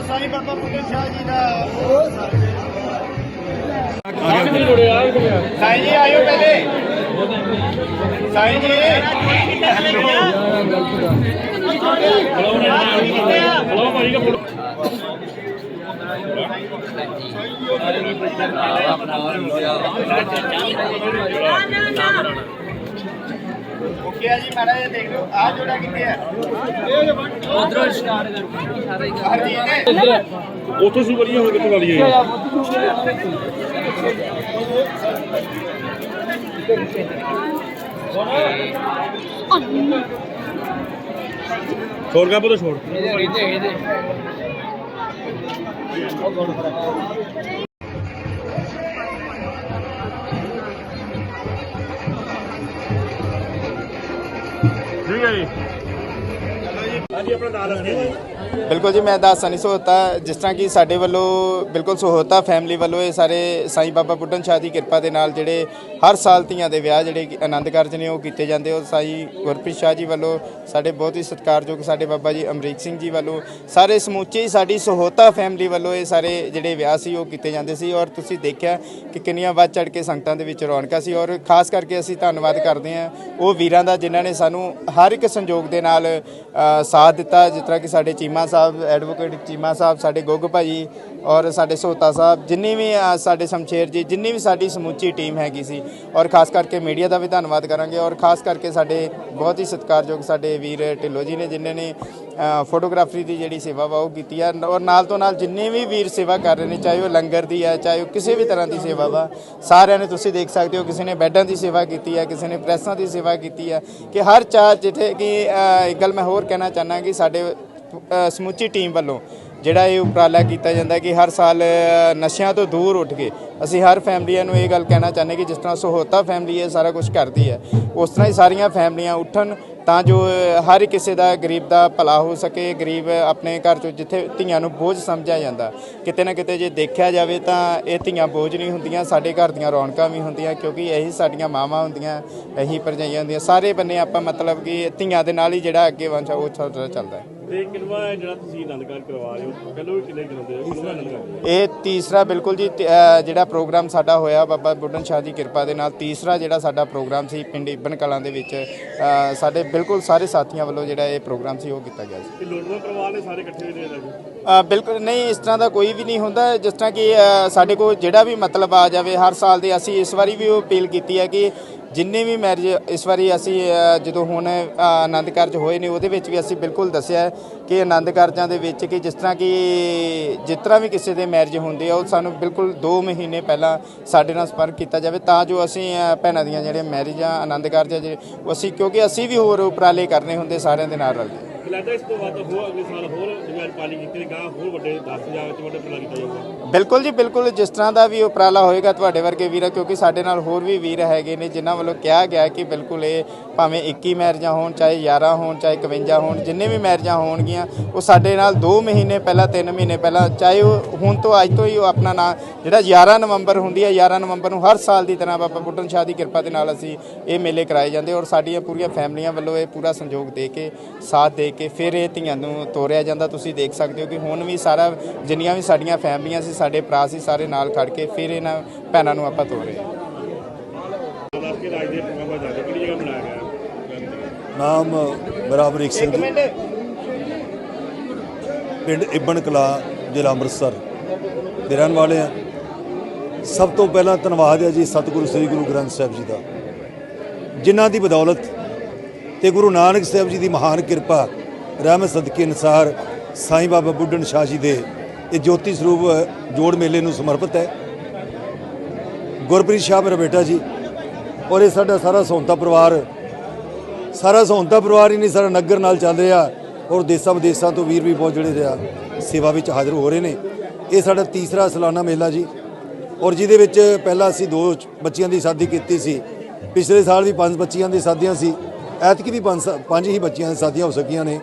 ਕਾਰਾ ਸਾਈਂ ਬਾਬਾ ਬੁੱਢੇ ਸ਼ਾਹ ਜੀ ਦਾ। ਸਾਈਂ ਜੀ ਆਇਓ ਪਹਿਲੇ। ਸਾਈਂ ਜੀ। ਓਕੇ ਆ ਜੀ ਮਾੜਾ ਜਿਹਾ ਦੇਖ ਲਓ ਆ ਜੋੜਾ ਕਿੱਥੇ ਹੈ ਉਧਰੋਂ ਸਟਾਰਟ ਕਰਕੇ ਸਾਰੇ ਹਰਜੀਤ ਨੇ ਉੱਥੋਂ ਸੀ ਵਧੀਆ, ਹੁਣ ਕਿੱਥੋਂ ਵਾਲੀ ਹੈ? ਛੋੜ ਗਿਆ ਬੋਲੋ ਛੋੜ। ਠੀਕ ਹੈ ਜੀ ਹਾਂਜੀ, ਆਪਣਾ ਨਾਮ ਦੱਸਦੇ ਜੀ। ਬਿਲਕੁਲ ਜੀ, ਮੈਂ ਦੱਸ ਨਹੀਂ ਸੋਤਾ ਜਿਸ ਤਰ੍ਹਾਂ ਕਿ ਸਾਡੇ ਵੱਲੋਂ ਬਿਲਕੁਲ ਸਹੋਤਾ ਫੈਮਿਲੀ ਵੱਲੋਂ ਇਹ ਸਾਰੇ ਸਾਈਂ ਬਾਬਾ ਬੁੱਢਨ ਸ਼ਾਹ ਦੀ ਕਿਰਪਾ ਦੇ ਨਾਲ ਜਿਹੜੇ ਹਰ ਸਾਲ ਧੀਆਂ ਦੇ ਵਿਆਹ ਜਿਹੜੇ ਆਨੰਦ ਕਾਰਜ ਨੇ ਉਹ ਕੀਤੇ ਜਾਂਦੇ ਉਹ ਸਾਈਂ ਗੁਰਪ੍ਰੀਤ ਸ਼ਾਹ ਜੀ ਵੱਲੋਂ ਸਾਡੇ ਬਹੁਤ ਹੀ ਸਤਿਕਾਰਯੋਗ ਸਾਡੇ ਬਾਬਾ ਜੀ ਅਮਰੀਕ ਸਿੰਘ ਜੀ ਵੱਲੋਂ ਸਾਰੇ ਸਮੁੱਚੀ ਸਾਡੀ ਸਹੋਤਾ ਫੈਮਿਲੀ ਵੱਲੋਂ ਇਹ ਸਾਰੇ ਜਿਹੜੇ ਵਿਆਹ ਸੀ ਉਹ ਕੀਤੇ ਜਾਂਦੇ ਸੀ ਔਰ ਤੁਸੀਂ ਦੇਖਿਆ ਕਿ ਕਿੰਨੀਆਂ ਵੱਧ ਚੜ ਕੇ ਸੰਗਤਾਂ ਦੇ ਵਿੱਚ ਰੌਣਕਾਂ ਸੀ ਔਰ ਖਾਸ ਕਰਕੇ ਅਸੀਂ ਧੰਨਵਾਦ ਕਰਦੇ ਹਾਂ ਉਹ ਵੀਰਾਂ ਦਾ ਜਿਨ੍ਹਾਂ ਨੇ ਸਾਨੂੰ ਹਰ ਇੱਕ ਸੰਯੋਗ ਦੇ ਨਾਲ ਸਾਥ ਦਿੱਤਾ ਜਿਸ ਤਰ੍ਹਾਂ ਕਿ ਸਾਡੇ ਚੀਮਾ ਸਾਹਿਬ ਐਡਵੋਕੇਟ ਚੀਮਾ ਸਾਹਿਬ ਸਾਡੇ ਗੁੱਗ ਭਾਜੀ ਔਰ ਸਾਡੇ ਸੋਤਾ ਸਾਹਿਬ, ਜਿੰਨੀ ਵੀ ਸਾਡੇ ਸ਼ਮਸ਼ੇਰ ਜੀ, ਜਿੰਨੀ ਵੀ ਸਾਡੀ ਸਮੁੱਚੀ ਟੀਮ ਹੈਗੀ ਸੀ, ਔਰ ਖਾਸ ਕਰਕੇ ਮੀਡੀਆ ਦਾ ਵੀ ਧੰਨਵਾਦ ਕਰਾਂਗੇ, ਔਰ ਖਾਸ ਕਰਕੇ ਸਾਡੇ ਬਹੁਤ ਹੀ ਸਤਿਕਾਰਯੋਗ ਸਾਡੇ ਵੀਰ ਢਿੱਲੋਂ ਜੀ ਨੇ, ਜਿਨ੍ਹਾਂ ਨੇ ਫੋਟੋਗ੍ਰਾਫਰੀ ਦੀ ਜਿਹੜੀ ਸੇਵਾ ਵਾ ਉਹ ਕੀਤੀ ਆ, ਔਰ ਨਾਲ ਤੋਂ ਨਾਲ ਜਿੰਨੇ ਵੀ ਵੀਰ ਸੇਵਾ ਕਰ ਰਹੇ ਨੇ, ਚਾਹੇ ਉਹ ਲੰਗਰ ਦੀ ਹੈ ਚਾਹੇ ਉਹ ਕਿਸੇ ਵੀ ਤਰ੍ਹਾਂ ਦੀ ਸੇਵਾ ਵਾ, ਸਾਰਿਆਂ ਨੇ ਤੁਸੀਂ ਦੇਖ ਸਕਦੇ ਹੋ, ਕਿਸੇ ਨੇ ਬੈੱਡਾਂ ਦੀ ਸੇਵਾ ਕੀਤੀ ਹੈ ਕਿਸੇ ਨੇ ਪ੍ਰੈਸਾਂ ਦੀ ਸੇਵਾ ਕੀਤੀ ਹੈ ਕਿ ਹਰ ਚਾਹ ਜਿੱਥੇ ਕਿ ਇੱਕ ਗੱਲ ਮੈਂ ਹੋਰ ਕਹਿਣਾ ਚਾਹਨਾ ਕਿ ਸਾਡੇ ਸਮੁੱਚੀ ਟੀਮ ਵੱਲੋਂ ਜਿਹੜਾ ਇਹ ਉਪਰਾਲਾ ਕੀਤਾ ਜਾਂਦਾ ਕਿ ਹਰ ਸਾਲ ਨਸ਼ਿਆਂ ਤੋਂ ਦੂਰ ਉੱਠ ਕੇ ਅਸੀਂ ਹਰ ਫੈਮਲੀਆਂ ਨੂੰ ਇਹ ਗੱਲ ਕਹਿਣਾ ਚਾਹੁੰਦੇ ਕਿ ਜਿਸ ਤਰ੍ਹਾਂ ਸਹੋਤਾ ਫੈਮਲੀ ਇਹ ਸਾਰਾ ਕੁਝ ਕਰਦੀ ਹੈ, ਉਸ ਤਰ੍ਹਾਂ ਹੀ ਸਾਰੀਆਂ ਫੈਮਲੀਆਂ ਉੱਠਣ ਤਾਂ ਜੋ ਹਰ ਕਿਸੇ ਦਾ ਗਰੀਬ ਦਾ ਭਲਾ ਹੋ ਸਕੇ, ਗਰੀਬ ਆਪਣੇ ਘਰ ਚੋਂ ਜਿੱਥੇ ਧੀਆਂ ਨੂੰ ਬੋਝ ਸਮਝਿਆ ਜਾਂਦਾ। ਕਿਤੇ ਨਾ ਕਿਤੇ ਜੇ ਦੇਖਿਆ ਜਾਵੇ ਤਾਂ ਇਹ ਧੀਆਂ ਬੋਝ ਨਹੀਂ ਹੁੰਦੀਆਂ, ਸਾਡੇ ਘਰ ਦੀਆਂ ਰੌਣਕਾਂ ਵੀ ਹੁੰਦੀਆਂ, ਕਿਉਂਕਿ ਇਹੀ ਸਾਡੀਆਂ ਮਾਵਾਂ ਹੁੰਦੀਆਂ, ਇਹੀ ਭਰਜਾਈਆਂ ਹੁੰਦੀਆਂ, ਸਾਰੇ ਬੰਨੇ ਆਪਾਂ ਮਤਲਬ ਕਿ ਧੀਆਂ ਦੇ ਨਾਲ ਹੀ ਜਿਹੜਾ ਅੱਗੇ ਵੰਸ਼ ਆ ਉਹ ਚੱਲਦਾ ਚੱਲਦਾ ਹੈ। ਤੇ ਕਿੰਨਵਾ ਹੈ ਜਿਹੜਾ ਤੁਸੀਂ ਆਨੰਦ ਕਾਰਜ ਕਰਵਾ ਰਹੇ ਹੋ? ਪਹਿਲਾਂ ਵੀ ਕਿੰਨੇ ਕਰਾਉਂਦੇ ਹੋ? ਕਿੰਨਵਾ ਆਨੰਦ ਕਾਰਜ ਇਹ ਤੀਸਰਾ ਬਿਲਕੁਲ ਜੀ ਤ- ਅ, ਜਿਹੜਾ ਪ੍ਰੋਗਰਾਮ ਸਾਡਾ ਹੋਇਆ ਬਾਬਾ ਬੁੱਢਨ ਸ਼ਾਹ ਦੀ ਕਿਰਪਾ ਦੇ ਨਾਲ ਤੀਸਰਾ ਜਿਹੜਾ ਸਾਡਾ ਪ੍ਰੋਗਰਾਮ ਸੀ ਪਿੰਡ ਇਬਨ ਕਲਾਂ ਦੇ ਵਿੱਚ ਅ, ਸਾਡੇ ਬਿਲਕੁਲ ਸਾਰੇ ਸਾਥੀਆਂ ਵੱਲੋਂ ਜਿਹੜਾ ਇਹ ਪ੍ਰੋਗਰਾਮ ਸੀ ਉਹ ਕੀਤਾ ਗਿਆ ਸੀ। ਤੇ ਲੋੜਵੰਦ ਪਰਿਵਾਰ ਨੇ ਸਾਰੇ ਇਕੱਠੇ ਹੋਏ ਨੇ ਜੀ ਅ, ਬਿਲਕੁਲ ਨਹੀਂ ਇਸ ਤਰ੍ਹਾਂ ਦਾ ਕੋਈ ਵੀ ਨਹੀਂ ਹੁੰਦਾ ਜਿਸ ਤਰ੍ਹਾਂ ਕਿ ਅ, ਸਾਡੇ ਕੋਲ ਜਿਹੜਾ ਵੀ ਮਤਲਬ ਆ ਜਾਵੇ ਹਰ ਸਾਲ ਦੇ ਅਸੀਂ ਇਸ ਵਾਰੀ ਵੀ ਉਹ ਅਪੀਲ ਕੀਤੀ ਹੈ ਕਿ ਜਿੰਨੇ ਵੀ ਮੈਰਿਜ ਇਸ ਵਾਰੀ ਅਸੀਂ ਜਦੋਂ ਹੁਣ ਆਨੰਦ ਕਾਰਜ ਹੋਏ ਨੇ, ਉਹਦੇ ਵਿੱਚ ਵੀ ਅਸੀਂ ਬਿਲਕੁਲ ਦੱਸਿਆ ਕਿ ਆਨੰਦ ਕਾਰਜਾਂ ਦੇ ਵਿੱਚ ਕਿ ਜਿਸ ਤਰ੍ਹਾਂ ਕਿ ਜਿਸ ਤਰ੍ਹਾਂ ਵੀ ਕਿਸੇ ਦੇ ਮੈਰਿਜ ਹੁੰਦੇ ਆ, ਉਹ ਸਾਨੂੰ ਬਿਲਕੁਲ 2 ਮਹੀਨੇ ਪਹਿਲਾਂ ਸਾਡੇ ਨਾਲ ਸੰਪਰਕ ਕੀਤਾ ਜਾਵੇ, ਤਾਂ ਜੋ ਅਸੀਂ ਭੈਣਾਂ ਦੀਆਂ ਜਿਹੜੇ ਮੈਰਿਜਾਂ ਆਨੰਦ ਕਾਰਜ ਆ ਜਿਹੜੇ ਉਹ ਅਸੀਂ, ਕਿਉਂਕਿ ਅਸੀਂ ਵੀ ਹੋਰ ਉਪਰਾਲੇ ਕਰਨੇ ਹੁੰਦੇ, ਸਾਰਿਆਂ ਦੇ ਨਾਲ ਰਲ ਕੇ ਲੱਗਦਾ ਇਸ ਤੋਂ ਵੱਧ ਹੋਰ ਅਗਲੇ ਸਾਲ ਹੋਰ ਜਿਵੇਂ ਪਾਲੀ ਕੀਤੀ ਤੇ ਗਾਂ ਹੋਰ ਵੱਡੇ 10 ਚ ਵੱਡੇ ਪਲਾ ਕੀਤਾ ਜਾਊਗਾ। ਬਿਲਕੁਲ ਜੀ, ਬਿਲਕੁਲ ਜਿਸ ਤਰ੍ਹਾਂ ਦਾ ਵੀ ਉਪਰਾਲਾ ਹੋਏਗਾ ਤੁਹਾਡੇ ਵਰਗੇ ਵੀਰ, ਕਿਉਂਕਿ ਸਾਡੇ ਨਾਲ ਹੋਰ ਵੀ ਵੀਰ ਹੈਗੇ ਨੇ, ਜਿਨ੍ਹਾਂ ਵੱਲੋਂ ਕਿਹਾ ਗਿਆ ਕਿ ਬਿਲਕੁਲ ਇਹ ਭਾਵੇਂ 21 ਮੈਰਿਜਾਂ ਹੋਣ, ਚਾਹੇ 11 ਹੋਣ, ਚਾਹੇ 51 ਹੋਣ, ਜਿੰਨੇ ਵੀ ਮੈਰਿਜਾਂ ਹੋਣਗੀਆਂ, ਉਹ ਸਾਡੇ ਨਾਲ 2 ਮਹੀਨੇ ਪਹਿਲਾਂ 3 ਮਹੀਨੇ ਪਹਿਲਾਂ, ਚਾਹੇ ਉਹ ਹੁਣ ਤੋਂ ਅੱਜ ਤੋਂ ਹੀ ਉਹ ਆਪਣਾ ਨਾਂ, ਜਿਹੜਾ 11 ਨਵੰਬਰ ਹੁੰਦੀ ਹੈ 11 ਨਵੰਬਰ ਨੂੰ ਹਰ ਸਾਲ ਦੀ ਤਰ੍ਹਾਂ ਬਾਬਾ ਬੁੱਢਨ ਸ਼ਾਹ ਦੀ ਕਿਰਪਾ ਦੇ ਨਾਲ ਅਸੀਂ ਇਹ ਮੇਲੇ ਕਰਾਏ ਜਾਂਦੇ ਔਰ ਸਾਡੀਆਂ ਪੂਰੀਆਂ ਫੈਮਲੀਆਂ ਵੱਲੋਂ ਇਹ ਪੂਰਾ ਸੰਯੋਗ ਦੇ ਕੇ, ਸਾਥ ਦੇ ਕੇ ਫਿਰ ਇਹ ਧੀਆਂ ਨੂੰ ਤੋਰਿਆ ਜਾਂਦਾ। ਤੁਸੀਂ ਦੇਖ ਸਕਦੇ ਹੋ ਕਿ ਹੁਣ ਵੀ ਸਾਰਾ ਜਿੰਨੀਆਂ ਵੀ ਸਾਡੀਆਂ ਫੈਮਲੀਆਂ ਸੀ, ਸਾਡੇ ਭਰਾ ਸੀ, ਸਾਰੇ ਨਾਲ ਖੜ ਕੇ ਫਿਰ ਇਹਨਾਂ ਭੈਣਾਂ ਨੂੰ ਆਪਾਂ ਤੋਰੇ। ਦੱਸ ਕੇ ਨਾਮ ਮੇਰਾ ਅਮਰੀਕ ਸਿੰਘ ਪਿੰਡ ਇਬਨ ਕਲਾ, ਜ਼ਿਲ੍ਹਾ ਅੰਮ੍ਰਿਤਸਰ। ਦੇ ਰਹਿਣ ਵਾਲੇ ਆ। ਸਭ ਤੋਂ ਪਹਿਲਾਂ ਧੰਨਵਾਦ ਹੈ ਜੀ ਸਤਿਗੁਰੂ ਸ੍ਰੀ ਗੁਰੂ ਗ੍ਰੰਥ ਸਾਹਿਬ ਜੀ ਦਾ। ਜਿਨ੍ਹਾਂ ਦੀ ਬਦੌਲਤ ਤੇ ਗੁਰੂ ਨਾਨਕ ਸਾਹਿਬ ਜੀ ਦੀ ਮਹਾਨ ਕਿਰਪਾ ਰਹਿਮ ਸਦਕੇ ਅਨਸਾਰ ਸਾਈਂ ਬਾਬਾ ਬੁੱਢਣ ਸ਼ਾਹ ਜੀ ਦੇ ਇਹ ਜੋਤੀ ਸਰੂਪ ਜੋੜ ਮੇਲੇ ਨੂੰ ਸਮਰਪਿਤ ਹੈ। ਗੁਰਪ੍ਰੀਤ ਸ਼ਾਹ ਮੇਰਾ ਬੇਟਾ ਜੀ, ਔਰ ਇਹ ਸਾਡਾ ਸਾਰਾ ਸੌਂਤਾ ਪਰਿਵਾਰ, ਸਾਰਾ ਸੌਂਤਾ ਪਰਿਵਾਰ ਹੀ ਨਹੀਂ, ਸਾਰਾ ਨਗਰ ਨਾਲ ਚੱਲ ਰਿਹਾ, ਔਰ ਦੇਸਾਂ ਵਿਦੇਸਾਂ ਤੋਂ ਵੀਰ ਵੀ ਬਹੁਤ ਜਿਹੜੇ ਰਿਹਾ ਸੇਵਾ ਵਿੱਚ ਹਾਜ਼ਰ ਹੋ ਰਹੇ ਨੇ। ਇਹ ਸਾਡਾ ਤੀਸਰਾ ਸਾਲਾਨਾ ਮੇਲਾ ਜੀ, ਔਰ ਜਿਹਦੇ ਵਿੱਚ ਪਹਿਲਾਂ ਅਸੀਂ ਦੋ ਬੱਚੀਆਂ ਦੀ ਸ਼ਾਦੀ ਕੀਤੀ ਸੀ, ਪਿਛਲੇ ਸਾਲ ਵੀ ਪੰਜ ਬੱਚੀਆਂ ਦੀ ਸ਼ਾਦੀਆਂ ਸੀ, ਐਤਕੀ ਵੀ ਪੰਜ ਪੰਜ ਹੀ ਬੱਚੀਆਂ ਦੀ ਸ਼ਾਦੀਆਂ ਹੋ ਸਕੀਆਂ ਨੇ।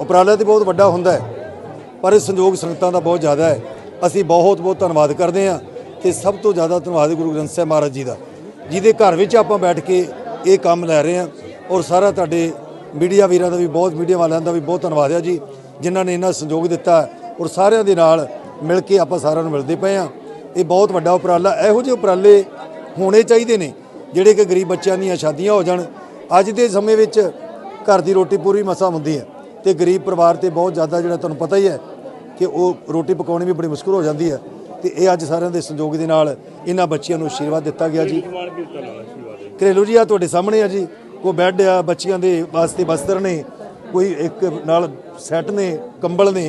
ਉਪਰਾਲਾ ਤੇ ਬਹੁਤ ਵੱਡਾ ਹੁੰਦਾ ਹੈ, ਪਰ ਇਹ ਸੰਯੋਗ ਸੰਗਤਾਂ ਦਾ ਬਹੁਤ ਜ਼ਿਆਦਾ ਹੈ। ਅਸੀਂ ਬਹੁਤ ਬਹੁਤ ਧੰਨਵਾਦ ਕਰਦੇ ਹਾਂ ਤੇ ਸਭ ਤੋਂ ਜ਼ਿਆਦਾ ਧੰਨਵਾਦ ਗੁਰੂ ਗ੍ਰੰਥ ਸਾਹਿਬ ਮਹਾਰਾਜ ਜੀ ਦਾ, ਜਿਹਦੇ ਘਰ ਵਿੱਚ ਆਪਾਂ ਬੈਠ ਕੇ ਇਹ ਕੰਮ ਲੈ ਰਹੇ ਹਾਂ। ਔਰ ਸਾਰਾ ਤੁਹਾਡੇ ਮੀਡੀਆ ਵੀਰਾਂ ਦਾ ਵੀ ਬਹੁਤ, ਮੀਡੀਆ ਵਾਲਿਆਂ ਦਾ ਵੀ ਬਹੁਤ ਧੰਨਵਾਦ ਹੈ ਜੀ, ਜਿਨ੍ਹਾਂ ਨੇ ਇਹਨਾਂ ਸੰਯੋਗ ਦਿੱਤਾ ਔਰ ਸਾਰਿਆਂ ਦੇ ਨਾਲ ਮਿਲ ਕੇ ਆਪਾਂ ਸਾਰਿਆਂ ਨੂੰ ਮਿਲਦੇ ਪਏ ਹਾਂ। ਇਹ ਬਹੁਤ ਵੱਡਾ ਉਪਰਾਲਾ, ਇਹੋ ਜਿਹੇ ਉਪਰਾਲੇ ਹੋਣੇ ਚਾਹੀਦੇ ਨੇ, ਜਿਹੜੇ ਕਿ ਗਰੀਬ ਬੱਚਿਆਂ ਦੀਆਂ ਸ਼ਾਦੀਆਂ ਹੋ ਜਾਣ। ਅੱਜ ਦੇ ਸਮੇਂ ਵਿੱਚ ਘਰ ਦੀ ਰੋਟੀ ਪੂਰੀ ਮਸਾ ਹੁੰਦੀ ਹੈ। ਤੇ ਗਰੀਬ ਪਰਿਵਾਰ ਤੇ ਬਹੁਤ ਜ਼ਿਆਦਾ ਜਿਹੜਾ ਤੁਹਾਨੂੰ ਪਤਾ ਹੀ ਹੈ ਕਿ ਉਹ ਰੋਟੀ ਪਕਾਉਣੀ ਵੀ ਬੜੀ ਮੁਸ਼ਕਲ ਹੋ ਜਾਂਦੀ ਹੈ ਤੇ ਇਹ ਅੱਜ ਸਾਰਿਆਂ ਦੇ ਸੰਯੋਗ ਦੇ ਨਾਲ ਇਹਨਾਂ ਬੱਚਿਆਂ ਨੂੰ ਆਸ਼ੀਰਵਾਦ ਦਿੱਤਾ ਗਿਆ ਜੀ। ਘਰੇਲੂ ਜੀ ਆ ਤੁਹਾਡੇ ਸਾਹਮਣੇ ਆ ਜੀ। ਕੋਈ ਬੈੱਡ ਆ, ਬੱਚਿਆਂ ਦੇ ਵਾਸਤੇ ਬਸਤਰ ਨੇ, ਕੋਈ ਇੱਕ ਨਾਲ ਸੈੱਟ ਨੇ, ਕੰਬਲ ਨੇ,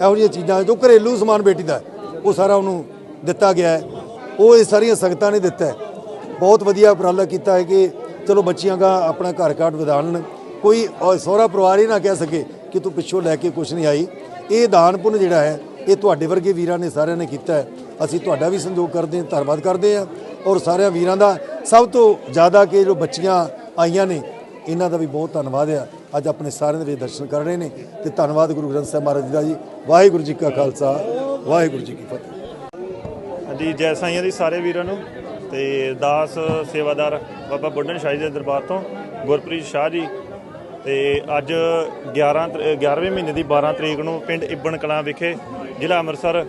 ਇਹੋ ਜਿਹੀਆਂ ਚੀਜ਼ਾਂ ਜੋ ਘਰੇਲੂ ਸਮਾਨ ਬੇਟੀ ਦਾ, ਉਹ ਸਾਰਾ ਉਹਨੂੰ ਦਿੱਤਾ ਗਿਆ ਹੈ। ਉਹ ਇਹ ਸਾਰੀਆਂ ਸੰਗਤਾਂ ਨੇ ਦਿੱਤਾ ਬਹੁਤ ਵਧੀਆ ਉਪਰਾਲਾ ਕੀਤਾ ਹੈ ਕਿ ਚਲੋ ਬੱਚੀਆਂ ਦਾ ਆਪਣਾ ਘਰ ਕਾਟ ਵਧਾਉਣ। ਕੋਈ ਸਹੁਰਾ ਪਰਿਵਾਰ ਹੀ ਨਾ ਕਹਿ ਸਕੇ ਕਿ ਤੂੰ ਪਿੱਛੋਂ ਲੈ ਕੇ ਕੁਝ ਨਹੀਂ ਆਈ। ਇਹ ਦਾਨ ਪੁੰਨ ਜਿਹੜਾ ਹੈ, ਇਹ ਤੁਹਾਡੇ ਵਰਗੇ ਵੀਰਾਂ ਨੇ ਸਾਰਿਆਂ ਨੇ ਕੀਤਾ ਹੈ। ਅਸੀਂ ਤੁਹਾਡਾ ਵੀ ਸੰਯੋਗ ਕਰਦੇ ਹਾਂ, ਧੰਨਵਾਦ ਕਰਦੇ ਹਾਂ ਔਰ ਸਾਰਿਆਂ ਵੀਰਾਂ ਦਾ ਸਭ ਤੋਂ ਜ਼ਿਆਦਾ ਕਿ ਜੋ ਬੱਚੀਆਂ ਆਈਆਂ ਨੇ, ਇਹਨਾਂ ਦਾ ਵੀ ਬਹੁਤ ਧੰਨਵਾਦ ਆ ਅੱਜ ਆਪਣੇ ਸਾਰਿਆਂ ਦੇ ਦਰਸ਼ਨ ਕਰ ਰਹੇ ਨੇ ਤੇ ਧੰਨਵਾਦ ਗੁਰੂ ਗ੍ਰੰਥ ਸਾਹਿਬ ਮਹਾਰਾਜ ਜੀ ਦਾ ਜੀ। ਵਾਹਿਗੁਰੂ ਜੀ ਕਾ ਖਾਲਸਾ, ਵਾਹਿਗੁਰੂ ਜੀ ਕੀ ਫਤਿਹ। ਹਾਂਜੀ, ਜੈ ਸਾਈਆਂ ਦੀ ਸਾਰੇ ਵੀਰਾਂ ਨੂੰ ਤੇ ਦਾਸ ਸੇਵਾਦਾਰ ਬਾਬਾ ਬੁੱਢਨ ਸ਼ਾਹੀ ਦੇ ਦਰਬਾਰ ਤੋਂ ਗੁਰਪ੍ਰੀਤ ਸ਼ਾਹ ਜੀ ਤੇ ਅੱਜ 11 ਤਰ- 11ਵੇਂ ਮਹੀਨੇ ਦੀ 12 ਤਰੀਕ ਨੂੰ ਪਿੰਡ ਇਬਨ ਕਲਾਂ ਵਿਖੇ ਜ਼ਿਲ੍ਹਾ ਅੰਮ੍ਰਿਤਸਰ,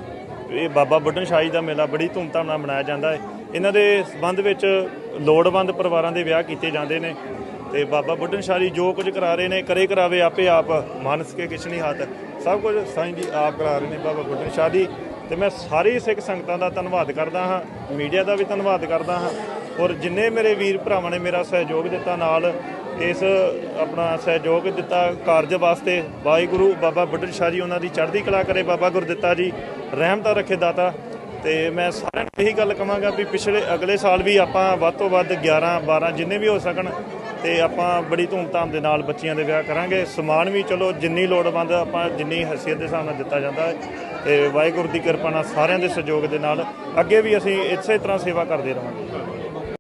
ਇਹ ਬਾਬਾ ਬੁੱਢਨ ਸ਼ਾਹੀ ਦਾ ਮੇਲਾ ਬੜੀ ਧੂਮਧਾਮ ਨਾਲ ਮਨਾਇਆ ਜਾਂਦਾ ਹੈ। ਇਹਨਾਂ ਦੇ ਸਬੰਧ ਵਿੱਚ ਲੋੜਵੰਦ ਪਰਿਵਾਰਾਂ ਦੇ ਵਿਆਹ ਕੀਤੇ ਜਾਂਦੇ ਨੇ ਤੇ ਬਾਬਾ ਬੁੱਢਨ ਸ਼ਾਹ ਜੀ ਜੋ ਕੁਝ ਕਰਾ ਰਹੇ ਨੇ, ਕਰੇ ਕਰਾਵੇ ਆਪੇ ਆਪ, ਮਾਨਸ ਕੇ ਕਿਛ ਨਹੀਂ ਹੱਥ। ਸਭ ਕੁਝ ਸਾਈਂ ਜੀ ਆਪ ਕਰਾ ਰਹੇ ਨੇ ਬਾਬਾ ਬੁੱਢਨ ਸ਼ਾਹ ਜੀ। ਤੇ ਮੈਂ ਸਾਰੀ ਸਿੱਖ ਸੰਗਤਾਂ ਦਾ ਧੰਨਵਾਦ ਕਰਦਾ ਹਾਂ, ਮੀਡੀਆ ਦਾ ਵੀ ਧੰਨਵਾਦ ਕਰਦਾ ਹਾਂ। ਔਰ ਜਿੰਨੇ ਮੇਰੇ ਵੀਰ ਭਰਾਵਾਂ ਨੇ ਮੇਰਾ ਸਹਿਯੋਗ ਦਿੱਤਾ ਨਾਲ, ਇਸ ਆਪਣਾ ਸਹਿਯੋਗ ਦਿੱਤਾ ਕਾਰਜ ਵਾਸਤੇ, ਵਾਹਿਗੁਰੂ ਬਾਬਾ ਬੁੱਢਨ ਸ਼ਾਹ ਜੀ ਉਹਨਾਂ ਦੀ ਚੜ੍ਹਦੀ ਕਲਾ ਕਰੇ ਬਾਬਾ ਗੁਰਦਿੱਤਾ ਜੀ ਰਹਿਮਤਾ ਰੱਖੇ ਦਾਤਾ। ਤੇ ਮੈਂ ਸਾਰਿਆਂ ਨੂੰ ਇਹੀ ਗੱਲ ਕਹਾਂਗਾ ਵੀ ਪਿਛਲੇ ਅਗਲੇ ਸਾਲ ਵੀ ਆਪਾਂ ਵੱਧ ਤੋਂ ਵੱਧ 11 12 ਜਿੰਨੇ ਵੀ ਹੋ ਸਕਣ, ਤੇ ਆਪਾਂ ਬੜੀ ਧੂਮਧਾਮ ਦੇ ਨਾਲ ਬੱਚੀਆਂ ਦੇ ਵਿਆਹ ਕਰਾਂਗੇ। ਸਮਾਨ ਵੀ ਚਲੋ ਜਿੰਨੀ ਲੋੜਵੰਦ ਆਪਾਂ ਜਿੰਨੀ ਹੈਸੀਅਤ ਦੇ ਹਿਸਾਬ ਨਾਲ ਦਿੱਤਾ ਜਾਂਦਾ ਹੈ, ਤੇ ਵਾਹਿਗੁਰੂ ਦੀ ਕਿਰਪਾ ਨਾਲ ਸਾਰਿਆਂ ਦੇ ਸਹਿਯੋਗ ਦੇ ਨਾਲ ਅੱਗੇ ਵੀ ਅਸੀਂ ਇਸੇ ਤਰ੍ਹਾਂ ਸੇਵਾ ਕਰਦੇ ਰਹਾਂਗੇ